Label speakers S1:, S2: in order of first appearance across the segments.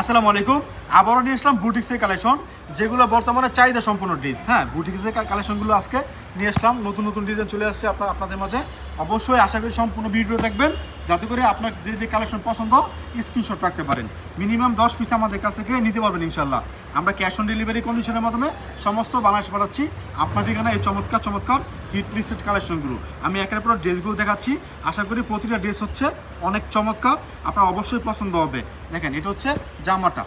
S1: আসসালামু আলাইকুম। আবারও নিয়ে আসলাম বুটিক্সের কালেকশন যেগুলো বর্তমানে চাহিদা সম্পূর্ণ ড্রেস হ্যাঁ বুটিক্সের কালেকশনগুলো আজকে নিয়ে আসলাম। নতুন নতুন ডিজাইন চলে আসছে আপনার আপনাদের মাঝে। অবশ্যই আশা করি সম্পূর্ণ ভিডিও দেখবেন। যাতে করে আপনার যে যে কালেকশন পছন্দ স্ক্রিনশট রাখতে পারেন। মিনিমাম দশ পিস আমাদের কাছ থেকে নিতে পারবেন ইনশাল্লাহ আমরা ক্যাশ অন ডেলিভারি কন্ডিশনের মাধ্যমে সমস্ত বাংলাদেশে পাঠাচ্ছি। আপনার ঠিকানা এই চমৎকার চমৎকার হিট লিস্টেড কালেকশনগুলো আমি একের পর ড্রেসগুলো দেখাচ্ছি। আশা করি প্রতিটা ড্রেস হচ্ছে অনেক চমৎকার। আপনার অবশ্যই পছন্দ হবে। দেখেন, এটা হচ্ছে জামাটা।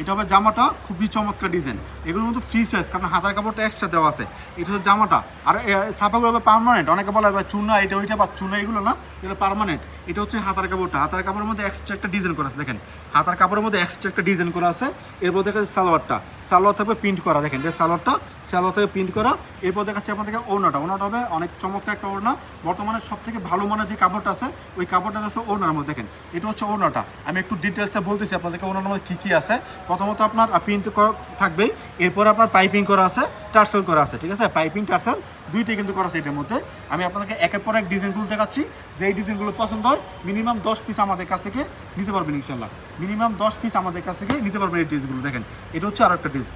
S1: এটা হবে জামাটা, খুবই চমৎকার ডিজাইন এগুলো কিন্তু ফ্রি সাইজ কারণ হাতার কাপড়টা এক্সট্রা দেওয়া আছে। এটা হচ্ছে জামাটা। আর ছাপাগুলো হবে পার্মানেন্ট অনেকে বলে, ভাই, চুনা, এটা ওইটা বা চুনা এগুলো না, এটা পার্মানেন্ট এটা হচ্ছে হাতার কাপড়টা। হাতার কাপড়ের মধ্যে এক্সট্রা একটা ডিজাইন করা আছে, দেখেন। হাতার কাপড়ের মধ্যে এক্সট্রা একটা ডিজাইন করা আছে। এরপর দেখা যাচ্ছে সালোয়ারটা। সালোয়ার থাকবে প্রিন্ট করা, দেখেন। যে সালোয়ারটা, সালোয়ার থেকে প্রিন্ট করা। এরপর দেখাচ্ছে আপনার থেকে ওনাটা ওনাটা হবে অনেক চমৎকার একটা ওড়না। বর্তমানে সব থেকে ভালো মানের যে কাপড়টা আছে, ওই কাপড়টা আছে ওনার মধ্যে, দেখেন। এটা হচ্ছে ওনাটা আমি একটু ডিটেলসে বলতেছি আপনাদেরকে ওনার মধ্যে কী কী আছে। প্রথমত আপনার প্রিন্ট থাকবেই। এরপর আপনার পাইপিং করা আছে টার্সেল করা আছে, ঠিক আছে? পাইপিং টার্সেল দুইটাই কিন্তু করা আছে এটার মধ্যে। আমি আপনাকে একের পর এক ডিজাইনগুলো দেখাচ্ছি। যে এই ডিজাইনগুলো পছন্দ হয় মিনিমাম দশ পিস আমাদের কাছ থেকে নিতে পারবেন ইনশাল্লাহ মিনিমাম দশ পিস আমাদের কাছ থেকে নিতে পারবেন এই ড্রেসগুলো দেখেন। এটা হচ্ছে আর একটা ড্রেস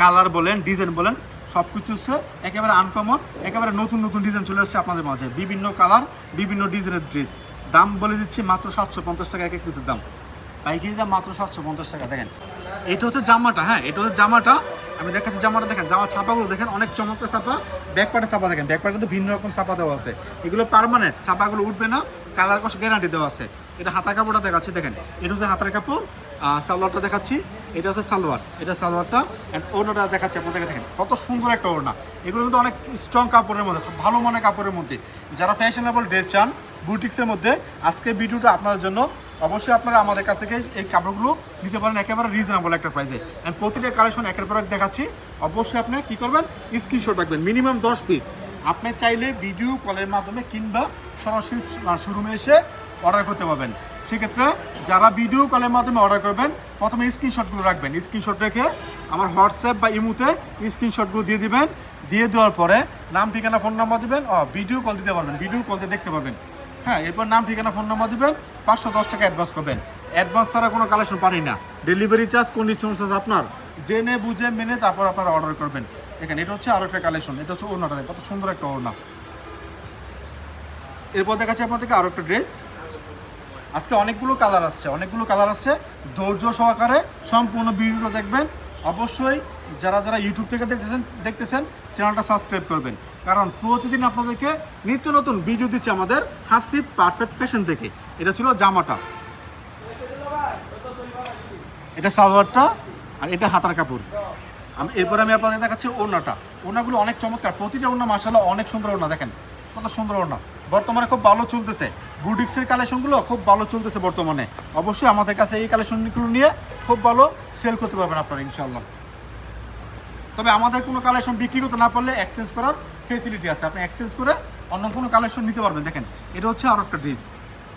S1: কালার বলেন ডিজাইন বলেন সব কিছু হচ্ছে একেবারে আনকমন একেবারে নতুন নতুন ডিজাইন চলে আসছে আপনাদের মাঝে। বিভিন্ন কালার বিভিন্ন ডিজাইনের ড্রেস দাম বলে দিচ্ছি মাত্র সাতশো পঞ্চাশ টাকা এক এক পিসের দাম। পাইকারি দাম মাত্র সাতশো পঞ্চাশ টাকা, দেখেন। এটা হচ্ছে জামাটা হ্যাঁ এটা হচ্ছে জামাটা। আমি দেখাচ্ছি জামাটা, দেখেন, জামার ছাপাগুলো, দেখেন, অনেক চমৎকার ছাপা। ব্যাকপার্টে ছাপা, দেখেন, ব্যাকপার্টে কিন্তু ভিন্ন রকম ছাপা দেওয়া আছে। এগুলো পার্মানেন্ট ছাপাগুলো উঠবে না কালার কষ্ট গ্যারান্টি দেওয়া আছে। এটা হাতা কাপড়টা দেখাচ্ছি, দেখেন। এটা হচ্ছে হাতার কাপড় সালোয়ারটা দেখাচ্ছি। এটা হচ্ছে সালোয়ার, এটা সালোয়ারটা। অ্যান্ড ওড়নাটা দেখাচ্ছি আপনাদেরকে, দেখেন, কত সুন্দর একটা ওড়না। এগুলো কিন্তু অনেক স্ট্রং কাপড়ের মধ্যে ভালো মানের কাপড়ের মধ্যে। যারা ফ্যাশনেবল ড্রেস চান বুটিক্সের মধ্যে আজকে ভিডিওটা আপনাদের জন্য অবশ্যই আপনারা আমাদের কাছ থেকে এই কাপড়গুলো নিতে পারেন একেবারে রিজনেবল একটা প্রাইসে অ্যান্ড প্রতিটা কালেকশন একের পর এক দেখাচ্ছি। অবশ্যই আপনি কী করবেন? স্ক্রিনশট রাখবেন। মিনিমাম দশ পিস আপনি চাইলে ভিডিও কলের মাধ্যমে কিংবা সরাসরি শোরুমে এসে অর্ডার করতে পারবেন। সেক্ষেত্রে যারা ভিডিও কলের মাধ্যমে অর্ডার করবেন, প্রথমে স্ক্রিনশটগুলো রাখবেন। স্ক্রিনশট রেখে আমার হোয়াটসঅ্যাপ বা ইমুতে স্ক্রিনশটগুলো দিয়ে দিবেন। দিয়ে দেওয়ার পরে নাম, ঠিকানা ফোন নাম্বার দেবেন। ও ভিডিও কল দিতে পারবেন। ভিডিও কল দিয়ে দেখতে পাবেন হ্যাঁ এরপর নাম, ঠিকানা, ফোন নাম্বার দিবেন, পাঁচশো দশ টাকা অ্যাডভান্স করবেন। অ্যাডভান্স ছাড়া কোনো কালেকশন পারি না। ডেলিভারি চার্জ কন্ডিশন চার্জ আপনার। জেনে বুঝে মেনে তারপর আপনারা অর্ডার করবেন। এখানে এটা হচ্ছে আরও একটা কালেকশন এটা হচ্ছে ওড়নাটা কত সুন্দর একটা ওড়না। এরপর দেখাচ্ছি আপনাদেরকে আরও একটা ড্রেস আজকে অনেকগুলো কালার আসছে, অনেকগুলো কালার আসছে। ধৈর্য সহকারে সম্পূর্ণ ভিডিওটা দেখবেন। অবশ্যই যারা যারা ইউটিউব থেকে দেখতেছেন দেখতেছেন চ্যানেলটা সাবস্ক্রাইব করবেন। কারণ প্রতিদিন আপনাদেরকে নিত্য নতুন ভিডিও দিচ্ছে আমাদের হাসি পারফেক্ট ফ্যাশন থেকে এটা ছিল জামাটা। এটা সালোয়ারটা আর এটা হাতার কাপড়। আমি এরপরে আমি আপনাদের দেখাচ্ছি ওড়নাটা। ওড়নাগুলো অনেক চমৎকার। প্রতিটা ওড়না মাসাল্লাহ অনেক সুন্দর ওড়না, দেখেন। কত সুন্দর ওড়না। বর্তমানে খুব ভালো চলতেছে। বুটিক্সের কালেকশনগুলো খুব ভালো চলতেছে বর্তমানে। অবশ্যই আমাদের কাছে এই কালেকশনগুলো নিয়ে খুব ভালো সেল করতে পারবেন আপনারা ইনশাল্লাহ তবে আমাদের কোনো কালেকশন বিক্রি করতে না পারলে এক্সচেঞ্জ করার ফেসিলিটি আছে। আপনি এক্সচেঞ্জ করে অন্য কোনো কালেকশন নিতে পারবেন। দেখেন, এটা হচ্ছে আরও একটা ড্রেস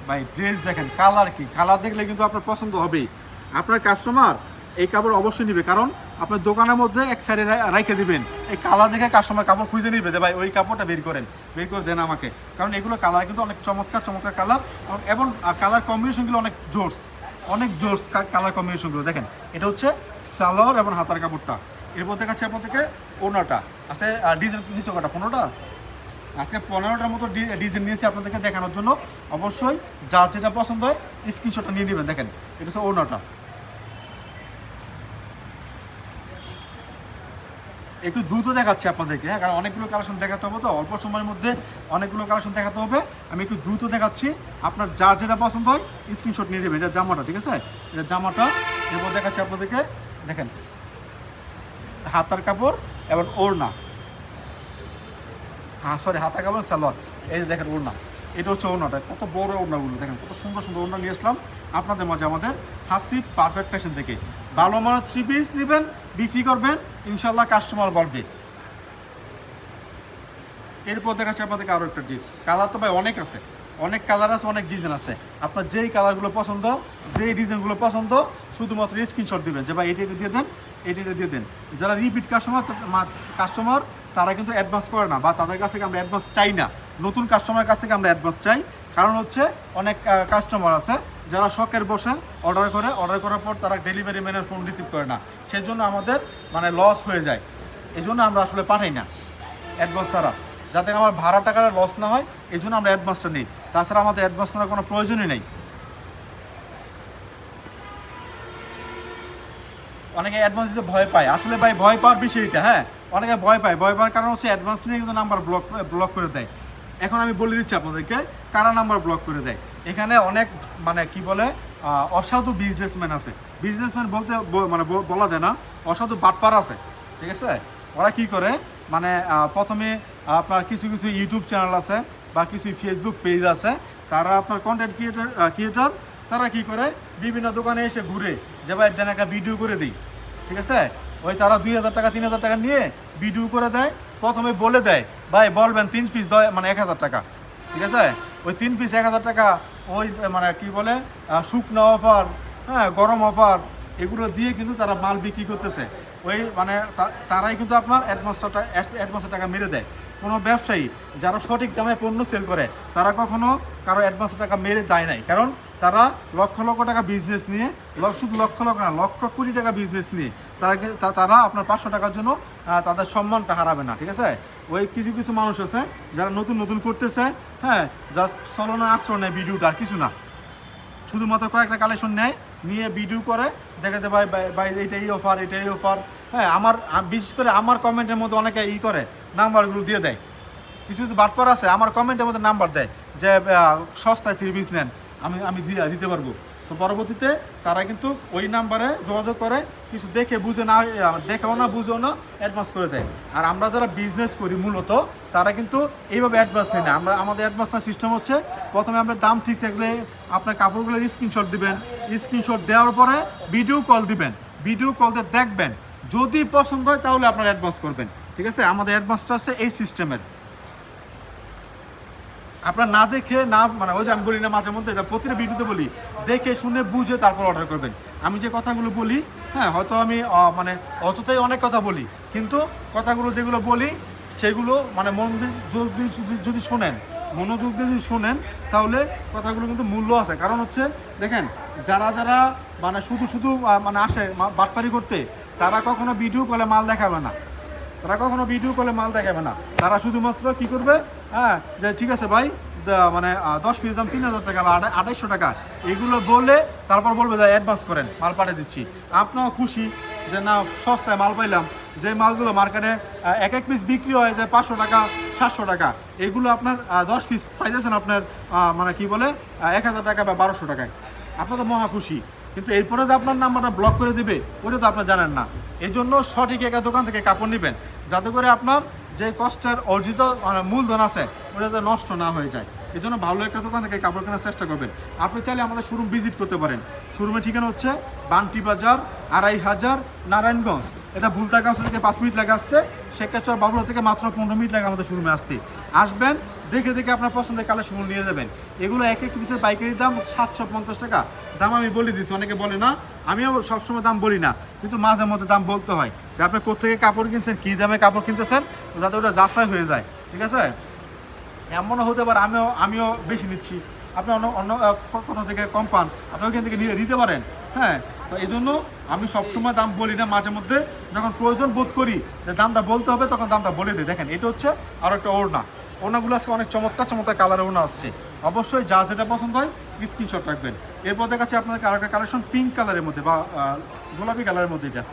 S1: ভাই ড্রেস দেখেন কালার কি? কালার দেখলে কিন্তু আপনার পছন্দ হবেই। আপনার কাস্টমার এই কাপড় অবশ্যই নিবে। কারণ আপনার দোকানের মধ্যে এক সাইডে রাইখে দিবেন। এই কালার দেখে কাস্টমার কাপড় খুঁজে নিবে যে, ভাই, ওই কাপড়টা বের করেন, বের করে দেন আমাকে। কারণ এগুলো কালার কিন্তু অনেক চমৎকার চমৎকার কালার এবং কালার কম্বিনেশনগুলো অনেক জোরস অনেক জোরস কালার কম্বিনেশনগুলো দেখেন, এটা হচ্ছে সালোয়ার এবং হাতার কাপড়টা। এরপর দেখাচ্ছে আপনাদেরকে ওনাটা আছে ডিজাইন নিচে কটা? পনেরোটা? আজকে পনেরোটার মতো ডিজাইন নিয়েছি আপনাদেরকে দেখানোর জন্য। অবশ্যই যার যেটা পছন্দ হয় স্ক্রিনশটটা নিয়ে নেবেন। দেখেন, এটা হচ্ছে ওনাটা একটু দ্রুত দেখাচ্ছি আপনাদেরকে হ্যাঁ কারণ অনেকগুলো কালেকশন দেখাতে হবে তো, অল্প সময়ের মধ্যে অনেকগুলো কালেকশন দেখাতে হবে। আমি একটু দ্রুত দেখাচ্ছি, আপনার যার যেটা পছন্দ হয় স্ক্রিনশট নিয়ে নেবেন এটা জামাটা, ঠিক আছে? এটা জামাটা, এরপর দেখাচ্ছি আপনাদেরকে, দেখেন, হাতার কাপড় এবং ওড়না। হ্যাঁ সরি হাতা কাপড় সালোয়ার, এই যে দেখেন ওড়না, এটা হচ্ছে ওড়নাটা, কত বড় ওড়নাগুলো, দেখেন, কত সুন্দর সুন্দর ওড়না নিয়ে আসলাম আপনাদের মাঝে আমাদের হাসি পারফেক্ট ফ্যাশন থেকে। ভালো মানের থ্রি পিস নেবেন বিক্রি করবেন ইনশাল্লাহ কাস্টমার বাড়বে। এরপর দেখাচ্ছে আপনাদেরকে আরও একটা ডিস কালার তো ভাই অনেক আছে। অনেক কালার আছে, অনেক ডিজাইন আছে। আপনার যেই কালারগুলো পছন্দ, যেই ডিজাইনগুলো পছন্দ, শুধুমাত্র স্ক্রিনশট দিবেন। যে ভাই এটা এটা দিয়ে দেন, এটা এটা দিয়ে দেন। যারা রিপিট কাস্টমার কাস্টমার তারা কিন্তু অ্যাডভান্স করে না বা তাদের কাছ থেকে আমরা অ্যাডভান্স চাই না। নতুন কাস্টমারের কাছ থেকে আমরা অ্যাডভান্স চাই। কারণ হচ্ছে অনেক কাস্টমার আছে যারা শখের বসে অর্ডার করে অর্ডার করার পর তারা ডেলিভারি ম্যানের ফোন রিসিভ করে না। সেই জন্য আমাদের মানে লস হয়ে যায়। এই জন্য আমরা আসলে পাঠাই না অ্যাডভান্স ছাড়া। যাতে আমার ভাড়া টাকার লস না হয় এই জন্য আমরা অ্যাডভান্সটা নিই। তাছাড়া আমাদের অ্যাডভান্স নেওয়ার কোনো প্রয়োজনই নেই। অনেকে অ্যাডভান্স দিতে ভয় পায়। আসলে ভাই, ভয় পাওয়ার বিষয় এটা হ্যাঁ? অনেকে ভয় পায়। ভয় পাওয়ার কারণ হচ্ছে অ্যাডভান্স নিয়ে কিন্তু নাম্বার ব্লক ব্লক করে দেয়। এখন আমি বলে দিচ্ছি আপনাদেরকে, কারা নাম্বার ব্লক করে দেয়। এখানে অনেক মানে কি বলে অসাধু বিজনেসম্যান আছে। বিজনেসম্যান বলতে মানে বলা যায় না, অসাধু বাটপার আছে। ঠিক আছে? ওরা কি করে? মানে প্রথমে আপনার কিছু কিছু ইউটিউব চ্যানেল আছে বা কিছু ফেসবুক পেজ আছে। তারা আপনার কন্টেন্ট ক্রিয়েটার ক্রিয়েটার তারা কি করে? বিভিন্ন দোকানে এসে ঘুরে, যে ভাই দেন একটা ভিডিও করে দিই। ঠিক আছে? ওই তারা দুই হাজার টাকা, তিন হাজার টাকা নিয়ে ভিডিও করে দেয়। প্রথমে বলে দেয় ভাই, বলবেন, তিন পিস মানে এক হাজার টাকা। ঠিক আছে? ওই তিন পিস এক হাজার টাকা, ওই মানে কি বলে শুকনো অফার হ্যাঁ গরম অফার এগুলো দিয়ে কিন্তু তারা মাল বিক্রি করতেছে। ওই মানে তারাই কিন্তু আপনার অ্যাডভান্সটা অ্যাডভান্সের টাকা মেরে দেয়। কোনো ব্যবসায়ী যারা সঠিক দামে পণ্য সেল করে, তারা কখনো কারও অ্যাডভান্সের টাকা মেরে যায় নাই। কারণ তারা লক্ষ লক্ষ টাকা বিজনেস নিয়ে, লক্ষ শুধু লক্ষ লক্ষ না, লক্ষ কোটি টাকা বিজনেস নিয়ে তারা তারা আপনার পাঁচশো টাকার জন্য তাদের সম্মানটা হারাবে না, ঠিক আছে? ওই কিছু কিছু মানুষ আছে যারা নতুন নতুন করতেছে হ্যাঁ? জাস্ট চলনা আশ্রয় নেয় ভিডিওটা আর কিছু না। শুধুমাত্র কয়েকটা কালেকশন নেয়, নিয়ে ভিডিও করে দেখাতে ভাই- ভাই এইটা এই অফার এটা এই অফার হ্যাঁ? আমার বিশেষ করে আমার কমেন্টের মধ্যে অনেকে ই করে নাম্বারগুলো দিয়ে দেয়। কিছু কিছু বাটপার আছে, আমার কমেন্টের মধ্যে নাম্বার দেয় যে সস্তায় থ্রি পিস নেন। আমি আমি দিয়ে, দিতে পারব। তো পরবর্তীতে তারা কিন্তু ওই নাম্বারে যোগাযোগ করে, কিছু দেখে বুঝে না, দেখেও না, বুঝেও না অ্যাডভান্স করে দেয়। আর আমরা যারা বিজনেস করি মূলত, তারা কিন্তু এইভাবে অ্যাডভান্স নেই না। আমরা, আমাদের অ্যাডভান্স নেওয়ার সিস্টেম হচ্ছে, প্রথমে আপনার দাম ঠিক থাকলে আপনার কাপড়গুলোর স্ক্রিনশট দিবেন। স্ক্রিনশট দেওয়ার পরে ভিডিও কল দিবেন। ভিডিও কল দিয়ে দেখবেন। যদি পছন্দ হয় তাহলে আপনার অ্যাডভান্স করবেন। ঠিক আছে? আমাদের অ্যাডভান্সটা আছে এই সিস্টেমের আপনার না দেখে, না মানে ওই যে আমি বলি না মাঝে মধ্যে, এটা প্রতিটা ভিডিওতে বলি, দেখে, শুনে, বুঝে তারপর অর্ডার করবেন। আমি যে কথাগুলো বলি হ্যাঁ হয়তো আমি মানে অযথাই অনেক কথা বলি, কিন্তু কথাগুলো যেগুলো বলি, সেগুলো মানে মন যদি, যদি- শোনেন, মনোযোগ দিয়ে যদি শোনেন, তাহলে কথাগুলো কিন্তু মূল্য আছে। কারণ হচ্ছে, দেখেন, যারা যারা মানে শুধু শুধু মানে আসে বাটপারি করতে, তারা কখনো ভিডিও কলে মাল দেখাবে না। তারা কখনো ভিডিও কলে মাল দেখাবে না। তারা শুধুমাত্র কি করবে? হ্যাঁ যে ঠিক আছে ভাই মানে দশ পিস দাম তিন হাজার টাকা বা আড়াইশো টাকা। এগুলো বলে তারপর বলবে যে অ্যাডভান্স করেন, মাল পাঠিয়ে দিচ্ছি। আপনাও খুশি যে না, সস্তায় মাল পাইলাম, যে মালগুলো মার্কেটে এক এক পিস বিক্রি হয় যে পাঁচশো টাকা, সাতশো টাকা। এগুলো আপনার দশ পিস পাইতেছেন আপনার মানে কি বলে এক হাজার টাকা বা বারোশো টাকায়। আপনার তো মহা খুশি। কিন্তু এরপরে যে আপনার নাম্বারটা ব্লক করে দিবে ওটা তো আপনার জানেন না। এই জন্য সঠিক একটা দোকান থেকে কাপড় নেবেন। যাতে করে আপনার যে কষ্টের অর্জিত মানে মূলধন আছে, ওটা যাতে নষ্ট না হয়ে যায়। এই জন্য ভালো একটা দোকান থেকে কাপড় কেনার চেষ্টা করবেন। আপনি চাইলে আমাদের শোরুম ভিজিট করতে পারেন। শোরুমের ঠিকানা হচ্ছে বান্টি বাজার, আড়াই হাজার, নারায়ণগঞ্জ। এটা ভুলতাগাছ থেকে পাঁচ মিনিট লাগে আসতে, শেখেশ্বর বাবুলা থেকে মাত্র পনেরো মিনিট লাগে আমাদের শোরুমে আসতে। আসবেন দেখে দেখে আপনার পছন্দের কালেকশনগুলো নিয়ে যাবেন। এগুলো এক এক পিসের পাইকারি দাম সাতশো পঞ্চাশ টাকা। দাম আমি বলে দিচ্ছি অনেকে বলে না আমিও সবসময় দাম বলি না কিন্তু মাঝে মধ্যে দাম বলতে হয় যে আপনি কোথেকে কাপড় কিনছেন কী দামে কাপড় কিনতেছেন যাতে ওটা যাচাই হয়ে যায় ঠিক আছে? এমনও হতে পারে আমিও আমিও বেশি নিচ্ছি। আপনি অন্য অন্য আহ, ক- কোথা থেকে কম পান আপনি ওইখান থেকে নিয়ে নিতে পারেন হ্যাঁ? তো এই জন্য আমি সবসময় দাম বলি না মাঝে মধ্যে যখন প্রয়োজন বোধ করি যে দামটা বলতে হবে তখন দামটা বলে দিই। দেখেন এটা হচ্ছে আরও একটা ওড়না। ওড়নাগুলো আজকে অনেক চমৎকার চমৎকার কালারের ওড়না আসছে। অবশ্যই যা যেটা পছন্দ হয় স্ক্রিনশট রাখবেন। এরপর দেখাচ্ছি আপনাকে আরেকটা কালেকশন পিঙ্ক কালারের মধ্যে বা গোলাপি কালারের মধ্যে এটা।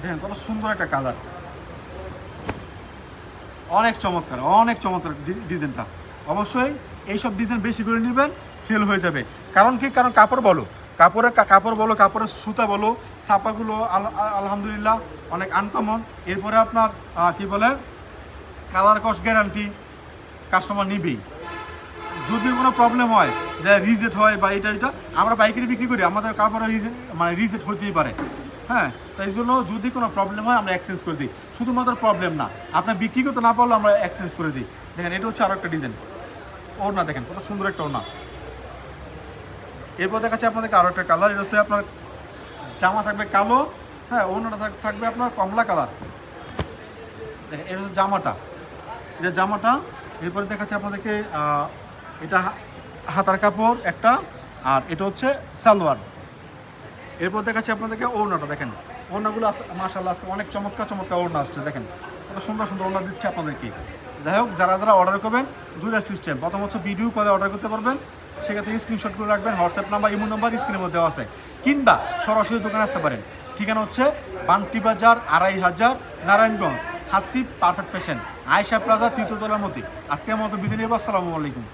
S1: দেখেন কত সুন্দর একটা কালার অনেক চমৎকার অনেক চমৎকার ডিজাইনটা। অবশ্যই এইসব ডিজাইন বেশি করে নেবেন সেল হয়ে যাবে। কারণ কি? কারণ কাপড় বলো। কাপড়ের কাপড় বলো, কাপড়ের সুতা বলো, ছাপাগুলো আল- আল- আলহামদুলিল্লাহ অনেক আনকমন এরপরে আপনার কি বলে কালার কস্ট গ্যারান্টি কাস্টমার নিবেই। যদি কোনো প্রবলেম হয়, যে রিজেক্ট হয় বা এটা এটা, আমরা পাইকারি বিক্রি করি, আমাদের কাপড়ে রিজেক্ট মানে রিজেক্ট হতেই পারে। হ্যাঁ তাই জন্য যদি কোনো প্রবলেম হয়, আমরা এক্সচেঞ্জ করে দিই। শুধুমাত্র প্রবলেম না আপনার বিক্রি করতে না পারলে আমরা এক্সচেঞ্জ করে দিই। দেখেন, এটা হচ্ছে আরও একটা ডিজাইন ওর না দেখেন, কত সুন্দর একটা ওড়না। এরপর দেখাচ্ছি আপনাদেরকে আরও একটা কালার এটা হচ্ছে আপনার জামা থাকবে কালো হ্যাঁ থাক- থাকবে আপনার কমলা কালার দেখেন, এটা হচ্ছে জামাটা। এটা জামাটা, এরপরে দেখাচ্ছি আপনাদেরকে এটা হাতার কাপড় একটা, আর এটা হচ্ছে সালোয়ার। এরপর দেখাচ্ছি আপনাদেরকে ওড়নাটা, দেখেন। ওড়নাগুলো মাসাল্লাহ আজকে অনেক চমৎকার চমৎকার ওড়না আসছে, দেখেন। কত সুন্দর সুন্দর অর্ডার দিচ্ছে আপনাদেরকে। যাই হোক, যারা যারা অর্ডার করবেন দুইটা সিস্টেম প্রথম হচ্ছে ভিডিও কলে অর্ডার করতে পারবেন। সেক্ষেত্রে স্ক্রিনশট করে রাখবেন হোয়াটসঅ্যাপ নাম্বার ইমো নাম্বার স্ক্রিনের মধ্যে আছে। কিংবা সরাসরি দোকানে আসতে পারেন। ঠিকানা হচ্ছে বান্টি বাজার, আড়াই হাজার, Narayanganj, Hasib perfect fashion Aysha plaza তৃতীয়তলার মতি আজকের মতো বিদায় নেব, আসসালামু আলাইকুম।